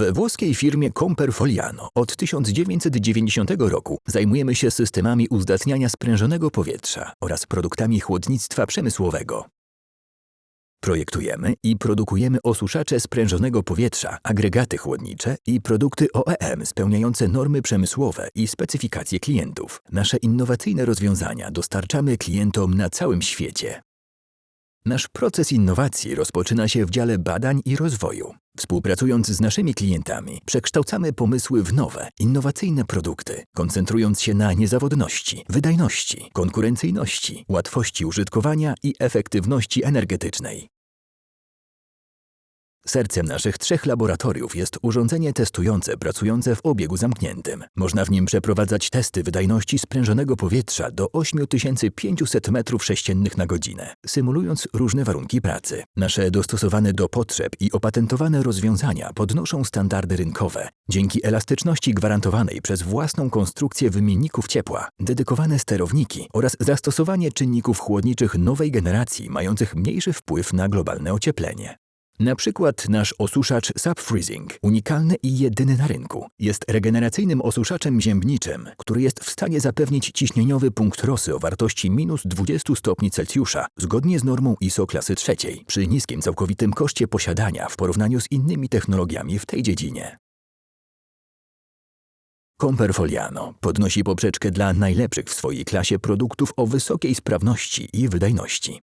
We włoskiej firmie Comperfoliano od 1990 roku zajmujemy się systemami uzdatniania sprężonego powietrza oraz produktami chłodnictwa przemysłowego. Projektujemy i produkujemy osuszacze sprężonego powietrza, agregaty chłodnicze i produkty OEM spełniające normy przemysłowe i specyfikacje klientów. Nasze innowacyjne rozwiązania dostarczamy klientom na całym świecie. Nasz proces innowacji rozpoczyna się w dziale badań i rozwoju. Współpracując z naszymi klientami, przekształcamy pomysły w nowe, innowacyjne produkty, koncentrując się na niezawodności, wydajności, konkurencyjności, łatwości użytkowania i efektywności energetycznej. Sercem naszych trzech laboratoriów jest urządzenie testujące pracujące w obiegu zamkniętym. Można w nim przeprowadzać testy wydajności sprężonego powietrza do 8500 m3 na godzinę, symulując różne warunki pracy. Nasze dostosowane do potrzeb i opatentowane rozwiązania podnoszą standardy rynkowe dzięki elastyczności gwarantowanej przez własną konstrukcję wymienników ciepła, dedykowane sterowniki oraz zastosowanie czynników chłodniczych nowej generacji mających mniejszy wpływ na globalne ocieplenie. Na przykład nasz osuszacz Subfreezing, unikalny i jedyny na rynku, jest regeneracyjnym osuszaczem ziębniczym, który jest w stanie zapewnić ciśnieniowy punkt rosy o wartości minus 20 stopni Celsjusza zgodnie z normą ISO klasy trzeciej, przy niskim całkowitym koszcie posiadania w porównaniu z innymi technologiami w tej dziedzinie. Comperfoliano podnosi poprzeczkę dla najlepszych w swojej klasie produktów o wysokiej sprawności i wydajności.